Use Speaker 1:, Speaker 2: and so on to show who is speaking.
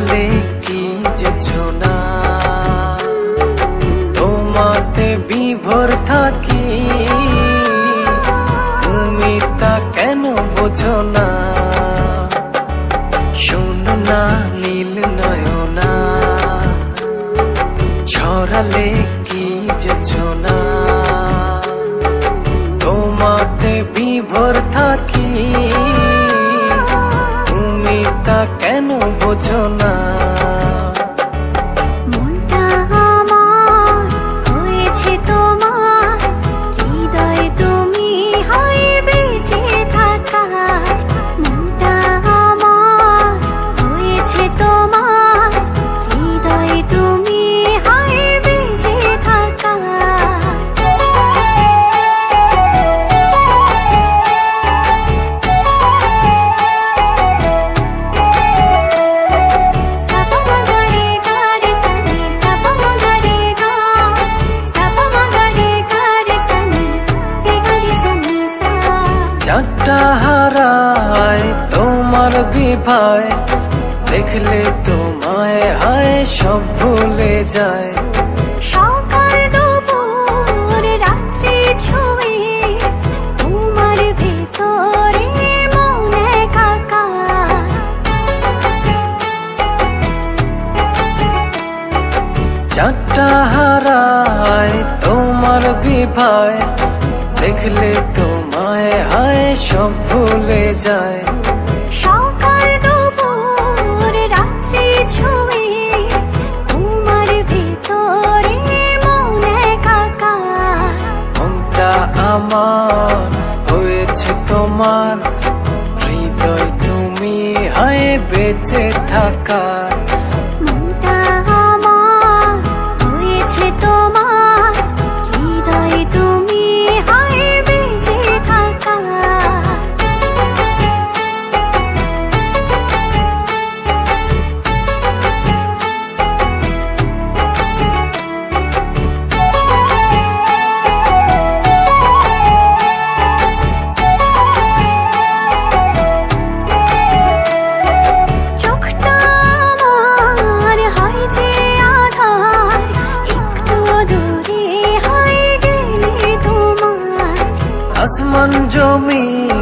Speaker 1: ছড়ালে কি যে ছোনা। তোমাতে বিভোর থাকি, তুমি তা কেন বোঝো না? শোনো না, নীল নয়না, ছড়ালে কি যে ছোনা। তোমাতে বিভোর থাকি কেন বোঝো না? চারটা হারায় তোমার বিভায় দেখলে তোমায় হায় সব ভুলে যায়।
Speaker 2: সকাল দুপুর রাত্রি ছুঁয়ে তোমার ভেতরে মনে একাকার
Speaker 1: চারটা হারায় তোমার বিভায় দেখলে তোমায় হায় সব ভুলে যায়।
Speaker 2: সকাল দুপুর রাত্রি ছুঁয়ে তোমার ভেতরে মনে
Speaker 1: মনটা আমার হয়েছে তোমার। হৃদয় তুমি হায় বেঁচে থাকার। আসমান জমিন